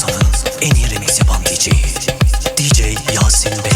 Salın en iyi remix yapan DJ DJ Yasin Bey.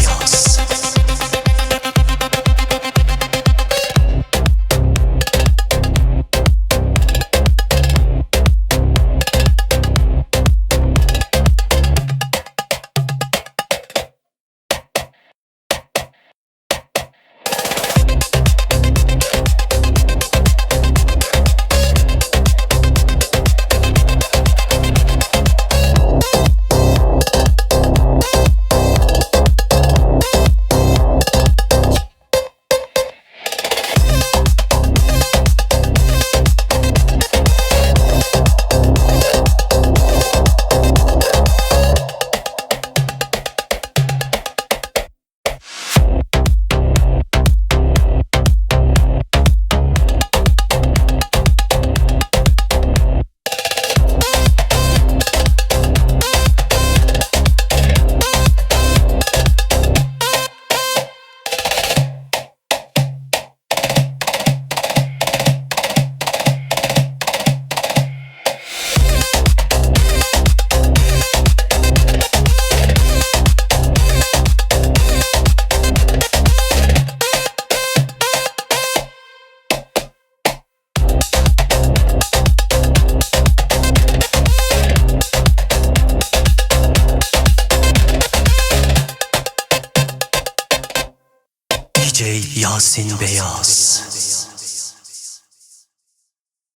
DJ Yasin Beyaz.